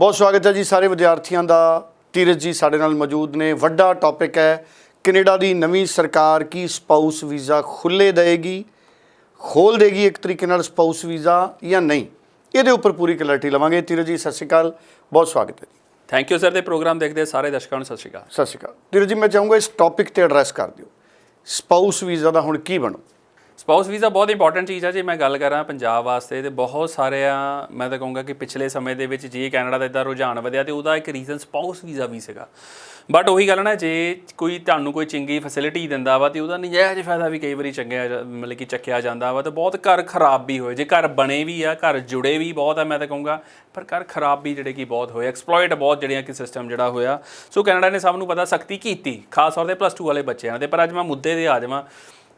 ਬਹੁਤ ਸਵਾਗਤ ਹੈ ਜੀ ਸਾਰੇ ਵਿਦਿਆਰਥੀਆਂ ਦਾ। ਧੀਰਜ ਜੀ ਸਾਡੇ ਨਾਲ ਮੌਜੂਦ ਨੇ। ਵੱਡਾ ਟੌਪਿਕ ਹੈ ਕੈਨੇਡਾ ਦੀ ਨਵੀਂ ਸਰਕਾਰ ਕੀ ਸਪਾਊਸ ਵੀਜ਼ਾ ਖੁੱਲੇ ਦੇਗੀ ਖੋਲ ਦੇਗੀ ਇੱਕ ਤਰੀਕੇ ਨਾਲ ਸਪਾਊਸ ਵੀਜ਼ਾ ਜਾਂ ਨਹੀਂ? ਇਹਦੇ ਉੱਪਰ ਪੂਰੀ ਕਲੈਰਿਟੀ ਲਵਾਂਗੇ। ਧੀਰਜ ਜੀ ਸਤਿ ਸ਼੍ਰੀ ਅਕਾਲ। ਬਹੁਤ ਸਵਾਗਤ ਹੈ ਜੀ। ਥੈਂਕ ਯੂ ਸਰ ਤੇ ਪ੍ਰੋਗਰਾਮ ਦੇਖਦੇ ਸਾਰੇ ਦਰਸ਼ਕਾਂ ਨੂੰ ਸਤਿ ਸ਼੍ਰੀ ਅਕਾਲ। ਸਤਿ ਸ਼੍ਰੀ ਅਕਾਲ। ਧੀਰਜ ਜੀ ਮੈਂ ਚਾਹੂੰਗਾ ਇਸ ਟੌਪਿਕ ਤੇ ਐਡਰੈਸ ਕਰ ਦਿਓ। ਸਪਾਊਸ ਵੀਜ਼ਾ ਦਾ ਹੁਣ ਕੀ ਬਣੂ? ਸਪਾਊਸ ਵੀਜ਼ਾ ਬਹੁਤ ਇੰਪੋਰਟੈਂਟ ਚੀਜ਼ ਆ, ਜੇ ਮੈਂ ਗੱਲ ਕਰਾਂ ਪੰਜਾਬ ਵਾਸਤੇ ਤੇ ਬਹੁਤ ਸਾਰੇ ਆ, ਮੈਂ ਤਾਂ ਕਹੂੰਗਾ ਕਿ ਪਿਛਲੇ ਸਮੇਂ ਦੇ ਵਿੱਚ ਜੇ ਕੈਨੇਡਾ ਦਾ ਇਦਾਂ ਰੁਝਾਨ ਵਧਿਆ ਤੇ ਉਹਦਾ ਇੱਕ ਰੀਜ਼ਨ ਸਪਾਊਸ ਵੀਜ਼ਾ ਵੀ ਸੀਗਾ। ਬਟ ਉਹੀ ਗੱਲ ਨਾ, ਜੇ ਕੋਈ ਤੁਹਾਨੂੰ ਕੋਈ ਚੰਗੀ ਫੈਸਿਲਿਟੀ ਦਿੰਦਾ ਵਾ ਤੇ ਉਹਦਾ ਨਜਾਇਜ਼ ਫਾਇਦਾ ਵੀ ਕਈ ਵਾਰੀ ਚੰਗਿਆ ਮਤਲਬ ਕਿ ਚੱਕਿਆ ਜਾਂਦਾ ਵਾ ਤੇ ਬਹੁਤ ਘਰ ਖਰਾਬ ਵੀ ਹੋਏ। ਜੇ ਘਰ ਬਣੇ ਵੀ ਆ, ਘਰ ਜੁੜੇ ਵੀ ਬਹੁਤ ਆ, ਮੈਂ ਤਾਂ ਕਹੂੰਗਾ, ਪਰ ਘਰ ਖਰਾਬ ਵੀ ਜਿਹੜੇ ਕਿ ਬਹੁਤ ਹੋਏ ਐਕਸਪਲੋਇਟ ਬਹੁਤ ਜਿਹੜੀਆਂ ਕਿ ਸਿਸਟਮ ਜਿਹੜਾ ਹੋਇਆ। ਸੋ ਕੈਨੇਡਾ ਨੇ ਸਭ ਨੂੰ ਪਤਾ ਸਖਤੀ ਕੀਤੀ, ਖਾਸ ਤੌਰ ਤੇ ਪਲੱਸ 2 ਵਾਲੇ ਬੱਚਿਆਂ ਦੇ, ਪਰ ਅੱਜ ਮੈਂ ਮੁੱਦੇ ਤੇ ਆ ਜਾਵਾਂ।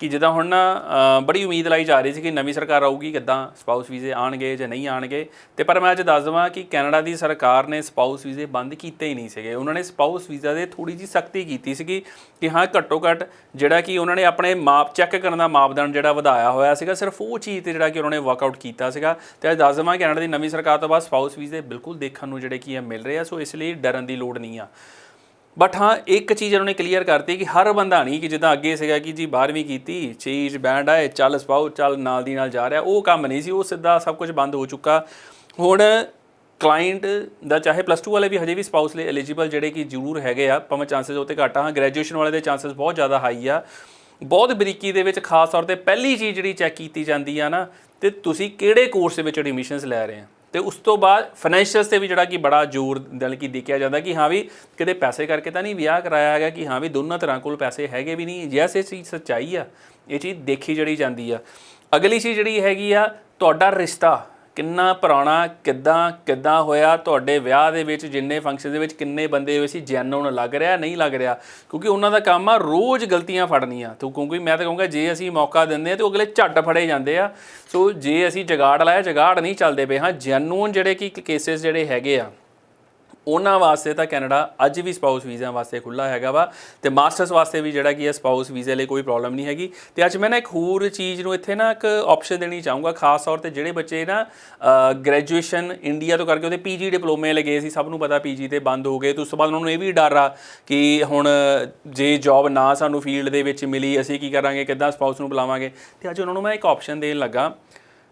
ਕਿ ਜਿੱਦਾਂ ਹੁਣ ਨਾ ਬੜੀ ਉਮੀਦ ਲਾਈ ਜਾ ਰਹੀ ਸੀ ਕਿ ਨਵੀਂ ਸਰਕਾਰ ਆਊਗੀ, ਕਿੱਦਾਂ ਸਪਾਊਸ ਵੀਜ਼ੇ ਆਣਗੇ ਜਾਂ ਨਹੀਂ ਆਣਗੇ ਤੇ ਪਰ ਮੈਂ ਅੱਜ ਦੱਸ ਦਵਾਂ ਕਿ ਕੈਨੇਡਾ ਦੀ ਸਰਕਾਰ ਨੇ ਸਪਾਊਸ ਵੀਜ਼ੇ ਬੰਦ ਕੀਤੇ ਹੀ ਨਹੀਂ ਸੀਗੇ। ਉਹਨਾਂ ਨੇ ਸਪਾਊਸ ਵੀਜ਼ਾ ਦੇ ਥੋੜੀ ਜੀ ਸਖਤੀ ਕੀਤੀ ਸੀਗੀ ਕਿ ਹਾਂ, ਘੱਟੋ ਘੱਟ ਜਿਹੜਾ ਕਿ ਉਹਨਾਂ ਨੇ ਆਪਣੇ ਮਾਪ ਚੈੱਕ ਕਰਨ ਦਾ ਮਾਪਦੰਡ ਜਿਹੜਾ ਵਧਾਇਆ ਹੋਇਆ ਸੀਗਾ, ਸਿਰਫ ਉਹ ਚੀਜ਼ ਤੇ ਜਿਹੜਾ ਕਿ ਉਹਨਾਂ ਨੇ ਵਰਕਆਊਟ ਕੀਤਾ ਸੀਗਾ। ਤੇ ਅੱਜ ਦੱਸ ਦਵਾਂ, ਕੈਨੇਡਾ ਦੀ ਨਵੀਂ ਸਰਕਾਰ ਤੋਂ ਬਾਅਦ ਸਪਾਊਸ ਵੀਜ਼ੇ ਬਿਲਕੁਲ ਦੇਖਣ ਨੂੰ ਜਿਹੜੇ ਕੀ ਆ ਮਿਲ ਰਹੇ ਆ, ਸੋ ਇਸ ਲਈ ਡਰਨ ਦੀ ਲੋੜ ਨਹੀਂ ਆ। ਬਟ ਹਾਂ, ਇੱਕ ਚੀਜ਼ ਉਹਨਾਂ ਨੇ ਕਲੀਅਰ ਕਰਤੀ ਕਿ ਹਰ ਬੰਦਾ ਨਹੀਂ ਕਿ ਜਿੱਦਾਂ ਅੱਗੇ ਸੀਗਾ ਕਿ ਜੀ 12ਵੀਂ ਕੀਤੀ, ਚੀਜ਼ ਬੈਂਡ ਆਏ, ਚੱਲ ਸਪਾਓ, ਚੱਲ ਨਾਲ ਦੀ ਨਾਲ ਜਾ ਰਿਹਾ, ਉਹ ਕੰਮ ਨਹੀਂ ਸੀ, ਉਹ ਸਿੱਧਾ ਸਭ ਕੁਝ ਬੰਦ ਹੋ ਚੁੱਕਾ। ਹੁਣ ਕਲਾਇੰਟ ਦਾ ਚਾਹੇ ਪਲੱਸ 2 ਵਾਲੇ ਵੀ ਹਜੇ ਵੀ ਸਪਾਊਸ ਲਈ ਐਲੀਜੀਬਲ ਜਿਹੜੇ ਕਿ ਜ਼ਰੂਰ ਹੈਗੇ ਆ, ਭਾਵੇਂ ਚਾਂਸਸ ਉੱਤੇ ਘੱਟ ਆ, ਹਾਂ ਗ੍ਰੈਜੂਏਸ਼ਨ ਵਾਲੇ ਦੇ ਚਾਂਸਸ ਬਹੁਤ ਜ਼ਿਆਦਾ ਹਾਈ ਆ। ਬਹੁਤ ਬਰੀਕੀ ਦੇ ਵਿੱਚ ਖਾਸ ਤੌਰ ਤੇ ਪਹਿਲੀ ਚੀਜ਼ ਜਿਹੜੀ ਚੈੱਕ ਕੀਤੀ ਜਾਂਦੀ ਆ ਨਾ, ਤੇ ਤੁਸੀਂ ਕਿਹੜੇ ਕੋਰਸ ਦੇ ਵਿੱਚ ਐਡਮਿਸ਼ਨਸ ਲੈ ਰਹੇ ਆ? ਤੇ ਉਸ ਤੋਂ ਬਾਅਦ ਫਾਈਨੈਂਸ਼ੀਅਲਸ ਤੇ ਵੀ ਜਿਹੜਾ ਕਿ ਬੜਾ ਜ਼ੋਰ ਦਿਲ ਕੀ ਦੇਖਿਆ ਜਾਂਦਾ ਕਿ ਹਾਂ ਵੀ ਕਿਤੇ ਪੈਸੇ ਕਰਕੇ ਤਾਂ ਨਹੀਂ ਵਿਆਹ ਕਰਾਇਆ ਹੈਗਾ ਕਿ ਹਾਂ ਵੀ ਦੋਨਾਂ ਤਰ੍ਹਾਂ ਕੋਲ ਪੈਸੇ ਹੈਗੇ ਵੀ ਨਹੀਂ। ਜੈਸੇ ਇਹ ਚੀਜ਼ ਸੱਚਾਈ ਆ। ਇਹ ਚੀਜ਼ ਦੇਖੀ ਜਿਹੜੀ ਜਾਂਦੀ ਆ। ਅਗਲੀ ਚੀਜ਼ ਜਿਹੜੀ ਹੈਗੀ ਆ, ਤੁਹਾਡਾ ਰਿਸ਼ਤਾ। ਕਿੰਨਾ ਪੁਰਾਣਾ, ਕਿੱਦਾਂ ਕਿੱਦਾਂ ਹੋਇਆ, ਤੁਹਾਡੇ ਵਿਆਹ ਦੇ ਵਿੱਚ, ਜਿੰਨੇ ਫੰਕਸ਼ਨ ਦੇ ਵਿੱਚ, ਕਿੰਨੇ ਬੰਦੇ ਹੋਏ ਸੀ ਜੈਨੂਨ ਲੱਗ ਰਿਹਾ, ਨਹੀਂ ਲੱਗ ਰਿਹਾ? ਕਿਉਂਕਿ ਉਹਨਾਂ ਦਾ ਕੰਮ ਆ, ਰੋਜ਼ ਗਲਤੀਆਂ ਫੜਨੀਆਂ। ਤੂੰ ਕਿਉਂਕਿ ਮੈਂ ਤਾਂ ਕਹੂੰਗਾ, ਜੇ ਅਸੀਂ ਮੌਕਾ ਦਿੰਦੇ ਆ ਤੇ ਉਹ ਅਗਲੇ ਝੱਟ ਫੜੇ ਜਾਂਦੇ ਆ। ਸੋ ਜੇ ਅਸੀਂ ਜਗਾੜ ਲਾਇਆ, ਜਗਾੜ ਨਹੀਂ ਚੱਲਦੇ ਪਏ। ਹਾਂ ਜੈਨੂਨ ਜਿਹੜੇ ਕਿ ਕੇਸਿਸ ਜਿਹੜੇ ਹੈਗੇ ਆ ਉਹਨਾਂ ਵਾਸਤੇ ਤਾਂ ਕੈਨੇਡਾ ਅੱਜ ਵੀ ਸਪਾਊਸ ਵੀਜ਼ਾ ਵਾਸਤੇ ਖੁੱਲਾ ਹੈਗਾ ਵਾ ਤੇ ਮਾਸਟਰਸ ਵਾਸਤੇ ਵੀ ਜਿਹੜਾ ਕੀ ਹੈ ਸਪਾਊਸ ਵੀਜ਼ੇ ਲਈ ਕੋਈ ਪ੍ਰੋਬਲਮ ਨਹੀਂ ਹੈਗੀ। ਤੇ ਅੱਜ ਮੈਂ ਨਾ ਇੱਕ ਹੋਰ ਚੀਜ਼ ਨੂੰ ਇੱਥੇ ਨਾ ਇੱਕ ਆਪਸ਼ਨ ਦੇਣੀ ਚਾਹੂੰਗਾ, ਖਾਸ ਤੌਰ ਤੇ ਜਿਹੜੇ ਬੱਚੇ ਨਾ ਗ੍ਰੈਜੂਏਸ਼ਨ ਇੰਡੀਆ ਤੋਂ ਕਰਕੇ ਉਹਦੇ ਪੀਜੀ ਡਿਪਲੋਮੇ ਲਗੇ ਸੀ, ਸਭ ਨੂੰ ਪਤਾ ਪੀਜੀ ਤੇ ਬੰਦ ਹੋ ਗਏ। ਤੇ ਉਸ ਤੋਂ ਬਾਅਦ ਉਹਨਾਂ ਨੂੰ ਇਹ ਵੀ ਡਰ ਆ ਕਿ ਹੁਣ ਜੇ ਜੌਬ ਨਾ ਸਾਨੂੰ ਫੀਲਡ ਦੇ ਵਿੱਚ ਮਿਲੀ, ਅਸੀਂ ਕੀ ਕਰਾਂਗੇ, ਕਿੱਦਾਂ ਸਪਾਊਸ ਨੂੰ ਬੁਲਾਵਾਂਗੇ? ਤੇ ਅੱਜ ਉਹਨਾਂ ਨੂੰ ਮੈਂ ਇੱਕ ਆਪਸ਼ਨ ਦੇਣ ਲੱਗਾ।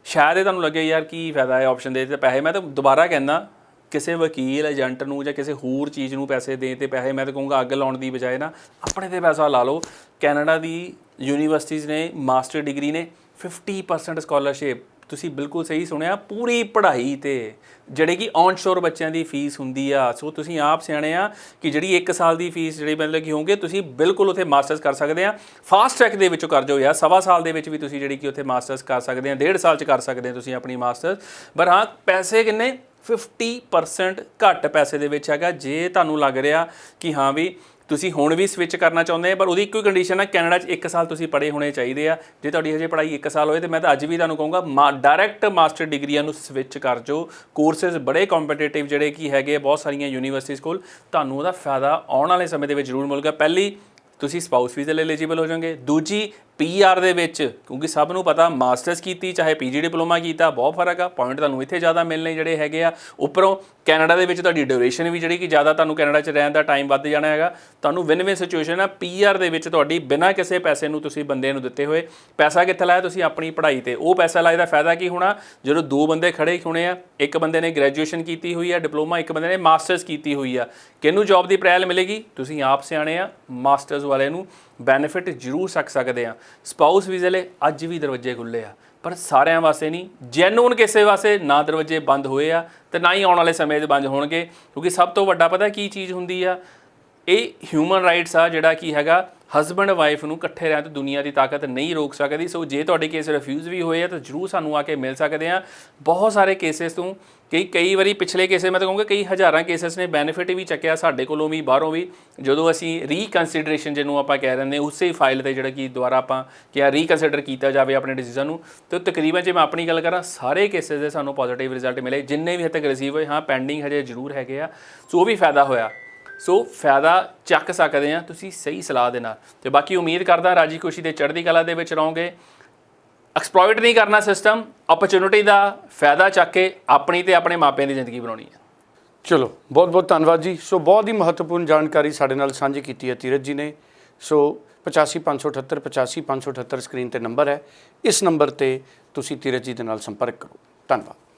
ਸ਼ਾਇਦ ਇਹ ਤੁਹਾਨੂੰ ਲੱਗੇ ਯਾਰ ਕੀ ਫਾਇਦਾ ਹੈ ਆਪਸ਼ਨ ਦੇ ਤੇ ਪੈਸੇ, ਮੈਂ ਤਾਂ ਦੁਬਾਰਾ ਕਹਿੰਦਾ ਕਿਸੇ ਵਕੀਲ, ਏਜੰਟ ਨੂੰ ਜਾਂ ਕਿਸੇ ਹੋਰ ਚੀਜ਼ ਨੂੰ ਪੈਸੇ ਦੇਣ ਤੇ ਪੈਸੇ ਮੈਂ ਤਾਂ ਕਹੂੰਗਾ ਅੱਗ ਲਾਉਣ ਦੀ ਬਜਾਏ ਨਾ ਆਪਣੇ ਤੇ ਪੈਸਾ ਲਾ ਲਓ। ਕੈਨੇਡਾ ਦੀ ਯੂਨੀਵਰਸਿਟੀਜ਼ ਨੇ, ਮਾਸਟਰ ਡਿਗਰੀ ਨੇ 50% ਸਕਾਲਰਸ਼ਿਪ ਤੁਸੀਂ ਬਿਲਕੁਲ ਸਹੀ ਸੁਣਿਆ, ਪੂਰੀ ਪੜ੍ਹਾਈ ਤੇ, ਜਿਹੜੇ ਕਿ ਔਨਸ਼ੋਰ ਬੱਚਿਆਂ ਦੀ ਫੀਸ ਹੁੰਦੀ ਆ। ਸੋ ਤੁਸੀਂ ਆਪ ਸਿਆਣੇ ਆ ਕਿ ਜਿਹੜੀ 1 ਸਾਲ ਦੀ ਫੀਸ ਜਿਹੜੀ ਮਤਲਬ ਕਿ ਹੋਊਗੇ ਤੁਸੀਂ ਬਿਲਕੁਲ ਉੱਥੇ ਮਾਸਟਰਸ ਕਰ ਸਕਦੇ ਆ। ਫਾਸਟ ਟਰੈਕ ਦੇ ਵਿੱਚੋਂ ਕਰ ਜਾਓ ਯਾਰ, ਸਵਾ ਸਾਲ ਦੇ ਵਿੱਚ ਵੀ ਤੁਸੀਂ ਜਿਹੜੀ ਕਿ ਉੱਥੇ ਮਾਸਟਰਸ ਕਰ ਸਕਦੇ ਆ, ਡੇਢ ਸਾਲ ਚ ਕਰ ਸਕਦੇ ਆ ਤੁਸੀਂ ਆਪਣੀ ਮਾਸਟਰਸ ਪਰ ਹਾਂ, ਪੈਸੇ ਕਿੰਨੇ? 50% ਘੱਟ ਪੈਸੇ ਦੇ ਵਿੱਚ ਹੈਗਾ। ਜੇ ਤੁਹਾਨੂੰ ਲੱਗ ਰਿਹਾ ਕਿ ਹਾਂ ਵੀ ਤੁਸੀਂ ਹੁਣ ਵੀ ਸਵਿਚ ਕਰਨਾ ਚਾਹੁੰਦੇ ਆ ਪਰ ਉਹਦੀ ਇੱਕੋ ਹੀ ਕੰਡੀਸ਼ਨ ਹੈ ਕੈਨੇਡਾ 'ਚ 1 ਸਾਲ ਤੁਸੀਂ ਪੜ੍ਹੇ ਹੋਣੇ ਚਾਹੀਦੇ ਆ। ਜੇ ਤੁਹਾਡੀ ਹਜੇ ਪੜ੍ਹਾਈ 1 ਸਾਲ ਹੋਏ ਤੇ ਮੈਂ ਤਾਂ ਅੱਜ ਵੀ ਤੁਹਾਨੂੰ ਕਹੂੰਗਾ ਡਾਇਰੈਕਟ ਮਾਸਟਰ ਡਿਗਰੀਆਂ ਨੂੰ ਸਵਿਚ ਕਰ ਜੋ। ਕੋਰਸਸ ਬੜੇ ਕੰਪੀਟੀਟਿਵ ਜਿਹੜੇ ਕੀ ਹੈਗੇ ਆ, ਬਹੁਤ ਸਾਰੀਆਂ ਯੂਨੀਵਰਸਿਟੀਜ਼ ਕੋਲ ਤੁਹਾਨੂੰ ਉਹਦਾ ਫਾਇਦਾ ਆਉਣ ਵਾਲੇ ਸਮੇਂ ਦੇ ਵਿੱਚ ਜ਼ਰੂਰ ਮਿਲੂਗਾ। ਪਹਿਲੀ ਤੁਸੀਂ ਸਪਾਊਸ ਵੀਜ਼ੇ ਲਈ ਐਲੀਜੀਬਲ ਹੋ ਜਾਓਗੇ। ਦੂਜੀ ਪੀਆਰ ਦੇ ਵਿੱਚ, ਕਿਉਂਕਿ ਸਭ ਨੂੰ ਪਤਾ ਮਾਸਟਰਸ ਕੀਤੀ, ਚਾਹੇ ਪੀਜੀ ਡਿਪਲੋਮਾ ਕੀਤਾ, ਬਹੁਤ ਫ਼ਰਕ ਆ। ਪੁਆਇੰਟ ਤੁਹਾਨੂੰ ਇੱਥੇ ਜ਼ਿਆਦਾ ਮਿਲਣੇ ਜਿਹੜੇ ਹੈਗੇ ਆ। ਉੱਪਰੋਂ ਕੈਨੇਡਾ ਦੇ ਵਿੱਚ ਤੁਹਾਡੀ ਡਿਊਰੇਸ਼ਨ ਵੀ ਜਿਹੜੀ ਕਿ ਜ਼ਿਆਦਾ ਤੁਹਾਨੂੰ ਕੈਨੇਡਾ 'ਚ ਰਹਿਣ ਦਾ ਟਾਈਮ ਵੱਧ ਜਾਣਾ ਹੈਗਾ। ਤੁਹਾਨੂੰ ਵਿਨ ਵਿਨ ਸਿਚੁਏਸ਼ਨ ਆ। ਪੀਆਰ ਦੇ ਵਿੱਚ ਤੁਹਾਡੀ ਬਿਨਾਂ ਕਿਸੇ ਪੈਸੇ ਨੂੰ ਤੁਸੀਂ ਬੰਦੇ ਨੂੰ ਦਿੱਤੇ ਹੋਏ। ਪੈਸਾ ਕਿੱਥੇ ਲਾਇਆ ਤੁਸੀਂ? ਆਪਣੀ ਪੜ੍ਹਾਈ ਤੇ। ਉਹ ਪੈਸਾ ਲਾਇਆ ਦਾ ਫਾਇਦਾ ਕੀ ਹੋਣਾ? ਜਦੋਂ ਦੋ ਬੰਦੇ ਖੜੇ ਹੋਣੇ ਆ, ਇੱਕ ਬੰਦੇ ਨੇ ਗ੍ਰੈਜੂਏਸ਼ਨ ਕੀਤੀ ਹੋਈ ਆ, ਡਿਪਲੋਮਾ ਇੱਕ ਬੰਦੇ ਨੇ ਮਾਸਟਰਸ ਕੀਤੀ ਹੋਈ ਆ। ਕਿਹਨੂੰ ਜੌਬ ਦੀ ਪ੍ਰਾਇਲ ਮਿਲੇਗੀ? ਤੁਸੀਂ ਆਪ ਸਿਆਣੇ ਆ ਮਾਸਟਰਸ ਵਾਲੇ ਨੂੰ। ਬੈਨੀਫਿਟ ਜ਼ਰੂਰ ਸਕ ਸਕਦੇ ਆ ਸਪਾਊਸ ਵੀਜ਼ੇ ਲਈ ਅੱਜ ਵੀ ਦਰਵਾਜ਼ੇ ਖੁੱਲੇ ਆ। ਪਰ ਸਾਰਿਆਂ ਵਾਸਤੇ ਨਹੀਂ ਜੈਨੂਨ ਕਿਸੇ ਵਾਸਤੇ ਨਾ ਦਰਵਾਜ਼ੇ ਬੰਦ ਹੋਏ ਆ ਤੇ ਨਾ ਹੀ ਆਉਣ ਵਾਲੇ ਸਮੇਂ 'ਚ ਬੰਦ ਹੋਣਗੇ। ਕਿਉਂਕਿ ਸਭ ਤੋਂ ਵੱਡਾ ਪਤਾ ਕੀ ਚੀਜ਼ ਹੁੰਦੀ ਆ? ਇਹ ਹਿਊਮਨ ਰਾਈਟਸ ਆ ਜਿਹੜਾ ਕੀ ਹੈਗਾ ਹਸਬੰਡ ਵਾਈਫ ਨੂੰ ਇਕੱਠੇ ਰਹਿਣ ਤੋਂ ਦੁਨੀਆ ਦੀ ਤਾਕਤ ਨਹੀਂ ਰੋਕ ਸਕਦੀ। ਸੋ ਜੇ ਤੁਹਾਡੇ ਕੇਸ ਰਿਫਿਊਜ਼ ਵੀ ਹੋਏ ਆ ਤਾਂ ਜਰੂਰ ਸਾਨੂੰ ਆ ਕੇ ਮਿਲ ਸਕਦੇ ਆ। ਬਹੁਤ ਸਾਰੇ ਕੇਸਿਸ ਤੋਂ ਕਈ ਕਈ ਵਾਰੀ ਪਿਛਲੇ ਕੇਸੇ ਮੈਂ ਤਾਂ ਕਹੂੰਗਾ ਕਈ ਹਜ਼ਾਰਾਂ ਕੇਸਿਸ ਨੇ ਬੈਨੀਫਿਟ ਵੀ ਚੱਕਿਆ ਸਾਡੇ ਕੋਲੋਂ ਵੀ, ਬਾਹਰੋਂ ਵੀ। ਜਦੋਂ ਅਸੀਂ ਰੀਕਨਸੀਡਰੇਸ਼ਨ ਜਿਹਨੂੰ ਆਪਾਂ ਕਹਿ ਰਹੇ ਨੇ ਉਸੇ ਫਾਈਲ ਤੇ ਜਿਹੜਾ ਕਿ ਦੁਬਾਰਾ ਆਪਾਂ ਕਿਹਾ ਰੀਕਨਸੀਡਰ ਕੀਤਾ ਜਾਵੇ ਆਪਣੇ ਡਿਸੀਜਨ ਨੂੰ, ਤੇ ਤਕਰੀਬਨ ਜੇ ਮੈਂ ਆਪਣੀ ਗੱਲ ਕਰਾਂ, ਸਾਰੇ ਕੇਸਿਸ ਦੇ ਸਾਨੂੰ ਪੋਜ਼ਿਟਿਵ ਰਿਜ਼ਲਟ ਮਿਲੇ। ਜਿੰਨੇ ਵੀ ਹਜੇ ਤੱਕ ਰਿਸੀਵ ਹੋਏ, ਹਾਂ ਪੈਂਡਿੰਗ ਹਜੇ ਜ਼ਰੂਰ ਹੈਗੇ ਆ। ਸੋ ਉਹ ਵੀ ਫਾਇਦਾ ਹੋਇਆ। ਸੋ ਫਾਇਦਾ ਚੱਕ ਸਕਦੇ ਆ ਤੁਸੀਂ ਸਹੀ ਸਲਾਹ ਦੇ ਨਾਲ। ਤੇ ਬਾਕੀ ਉਮੀਦ ਕਰਦਾ ਰਾਜੀ ਖੁਸ਼ੀ ਦੇ ਚੜ੍ਹਦੀ ਕਲਾ ਦੇ ਵਿੱਚ ਰਹੋਗੇ। ਐਕਸਪਲੋਇਟ ਨਹੀਂ ਕਰਨਾ ਸਿਸਟਮ ਓਪਰਚੁਨਿਟੀ ਦਾ ਫਾਇਦਾ ਚੱਕ ਕੇ ਆਪਣੀ ਤੇ ਆਪਣੇ ਮਾਪਿਆਂ ਦੀ ਜ਼ਿੰਦਗੀ ਬਣਾਉਣੀ ਹੈ। ਚਲੋ ਬਹੁਤ ਬਹੁਤ ਧੰਨਵਾਦ ਜੀ। ਸੋ ਬਹੁਤ ਹੀ ਮਹੱਤਵਪੂਰਨ ਜਾਣਕਾਰੀ ਸਾਡੇ ਨਾਲ ਸਾਂਝੀ ਕੀਤੀ ਹੈ ਧੀਰਜ ਜੀ ਨੇ। ਸੋ 8558 85578 ਸਕਰੀਨ ਤੇ ਨੰਬਰ ਹੈ। ਇਸ ਨੰਬਰ ਤੇ ਤੁਸੀਂ ਧੀਰਜ ਜੀ ਦੇ ਨਾਲ ਸੰਪਰਕ ਕਰੋ। ਧੰਨਵਾਦ।